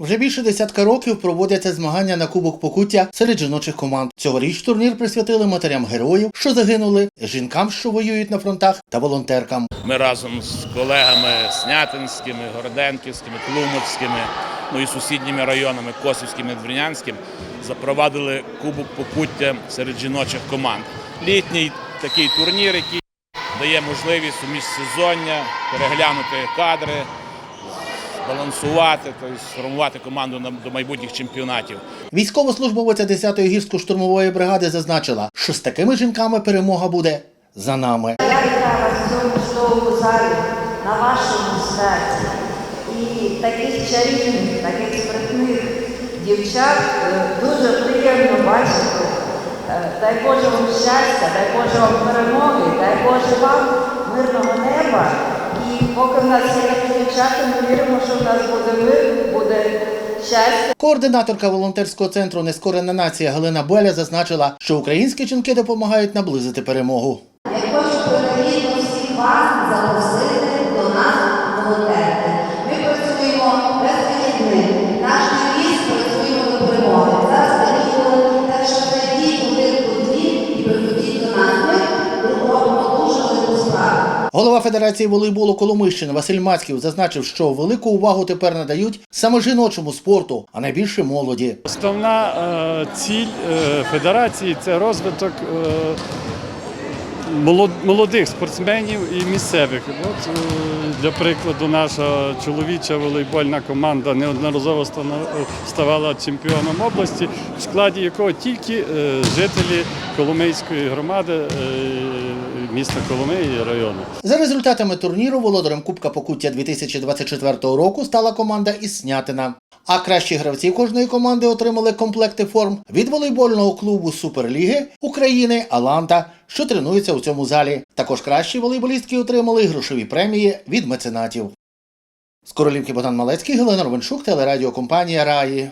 Вже більше десятка років проводяться змагання на Кубок Покуття серед жіночих команд. Цьогоріч турнір присвятили матерям героїв, що загинули, жінкам, що воюють на фронтах, та волонтеркам. Ми разом з колегами Снятинськими, Городенківськими, Тлумацькими, ну і сусідніми районами Косівським і Двірнянським запровадили Кубок Покуття серед жіночих команд. Літній такий турнір, який дає можливість у міжсезоння переглянути кадри, збалансувати, тобто сформувати команду на- до майбутніх чемпіонатів. Військовослужбовиця 10-ї гірсько-штурмової бригади зазначила, що з такими жінками перемога буде за нами. Я вітаю вас в цьому чудовому залі на вашому святі. І таких чарівних, таких спритних дівчат е, дуже приємно бачити. Е, Дай Боже вам щастя, дай Боже вам перемоги, дай Боже вам мирного неба. Нас є дівчата, ми віримо, що в нас буде мир, буде щастя. Координаторка волонтерського центру Нескорена нація Галина Беля зазначила, що українські жінки допомагають наблизити перемогу. Я хочу принагідно всіх вас запросити Голова Федерації волейболу Коломийщини Василь Мацьків зазначив, що велику увагу тепер надають саме жіночому спорту, а найбільше молоді. Основна е, ціль е, федерації це розвиток е, молодих спортсменів і місцевих. От, е, для прикладу, наша чоловіча волейбольна команда неодноразово ставала чемпіоном області, в складі якого тільки е, жителі Коломийської громади е, міста Коломиї і району. За результатами турніру володарем Кубка Покуття 2024 року стала команда із Снятина. А кращі гравці кожної команди отримали комплекти форм від волейбольного клубу Суперліги України Аланта, що тренується у цьому залі. Також кращі волейболістки отримали грошові премії від меценатів. З Королівки Богдан Малецький, Галина Ровеншук, телерадіокомпанія Раї.